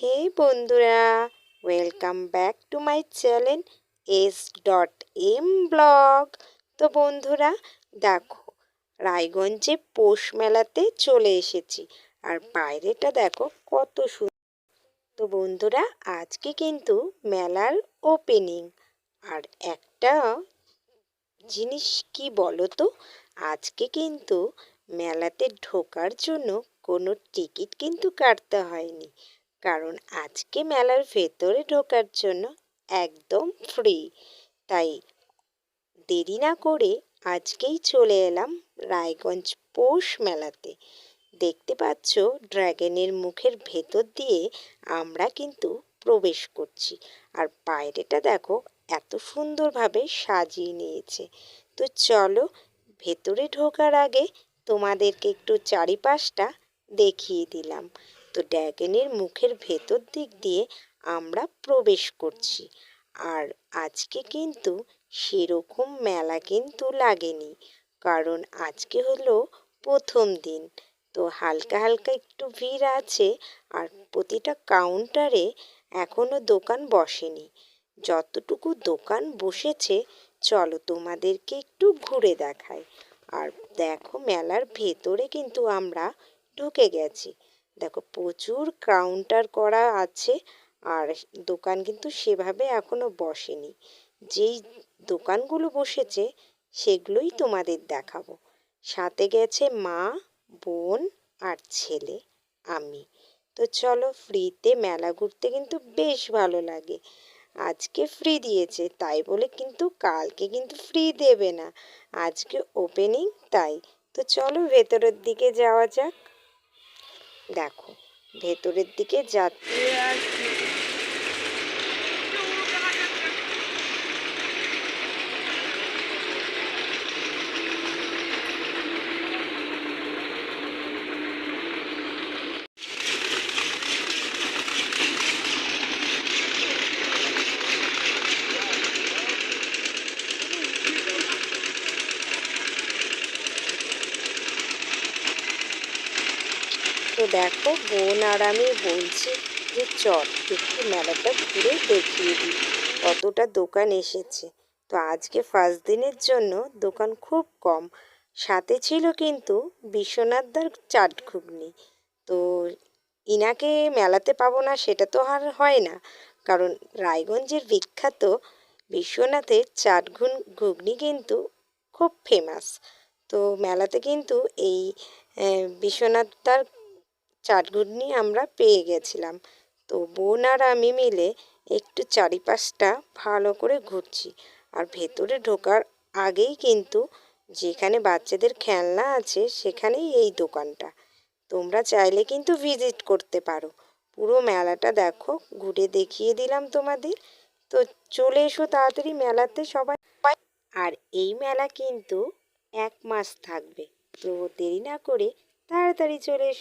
হে বন্ধুরা welcome back to my channel S dot M blog তো বন্ধুরা, দেখো, রায়গঞ্জে পৌষ মেলাতে চলে এসেছি। আর বাইরেটা দেখো, কত সুন্দর তো বন্ধুরা, আজকে কিন্তু মেলার ওপেনিং আর একটা জিনিস কি বলো তো আজকে কিন্তু মেলাতে ঢোকার জন্য কোনো টিকিট কিন্তু কাটতে হয়নি। কারণ আজকে মেলার ভেতরে ঢোকার জন্য একদম ফ্রি তাই দেরি না করে আজকেই চলে এলাম রায়গঞ্জ পৌষ মেলাতে। দেখতে পাচ্ছ ড্র্যাগনের মুখের ভেতর দিয়ে আমরা কিন্তু প্রবেশ করছি। আর বাইরেটা দেখো এত সুন্দরভাবে সাজিয়ে নিয়েছে। তো চলো ভেতরে ঢোকার আগে তোমাদেরকে একটু চারিপাশটা দেখিয়ে দিলাম। তো ড্র্যাগনের মুখের ভেতর দিক দিয়ে আমরা প্রবেশ করছি। আর আজকে কিন্তু সেরকম মেলা কিন্তু লাগেনি, কারণ আজকে হলো প্রথম দিন। তো হালকা হালকা একটু ভিড় আছে, আর প্রতিটা কাউন্টারে এখনও দোকান বসেনি। যতটুকু দোকান বসেছে, চলো তোমাদেরকে একটু ঘুরে দেখাই। আর দেখো মেলার ভেতরে কিন্তু আমরা ঢুকে গেছি। দেখো, প্রচুর কাউন্টার করা আছে আর দোকান কিন্তু সেভাবে এখনও বসেনি। যেই দোকানগুলো বসেছে সেগুলোই তোমাদের দেখাবো। সাথে গেছে মা, বোন আর ছেলে, আমি। তো চলো ফ্রিতে মেলা ঘুরতে কিন্তু বেশ ভালো লাগে। আজকে ফ্রি দিয়েছে, তাই বলে কিন্তু কালকে কিন্তু ফ্রি দেবে না। আজকে ওপেনিং তাই। তো চলো ভেতরের দিকে যাওয়া যাক। দেখো ভেতরের দিকে যাচ্ছে আর তো দেখো বোন আর আমি বলছি যে চট একটু মেলাটা ঘুরে দেখিয়ে দিই। কতটা দোকান এসেছে। তো আজকে ফার্স্ট দিনের জন্য দোকান খুব কম। সাথে ছিল কিন্তু বিশ্বনাথদার চাট ঘুগনি। তো ইনাকে মেলাতে পাবো না সেটা তো আর হয় না। কারণ রায়গঞ্জের বিখ্যাত বিশ্বনাথের চাট ঘুগনি কিন্তু খুব ফেমাস তো মেলাতে কিন্তু এই বিশ্বনাথদার চাটঘুগনি আমরা পেয়ে গেছিলাম। তো বোন আর আমি মিলে একটু চারিপাশটা ভালো করে ঘুরছি। আর ভেতরে ঢোকার আগেই কিন্তু যেখানে বাচ্চাদের খেলনা আছে সেখানেই এই দোকানটা। তোমরা চাইলে কিন্তু ভিজিট করতে পারো। পুরো মেলাটা দেখো, ঘুরে দেখিয়ে দিলাম তোমাদের। তো চলে এসো তাড়াতাড়ি মেলাতে সবাই। আর এই মেলা কিন্তু এক মাস থাকবে। তো দেরি না করে তাড়াতাড়ি চলে এসো।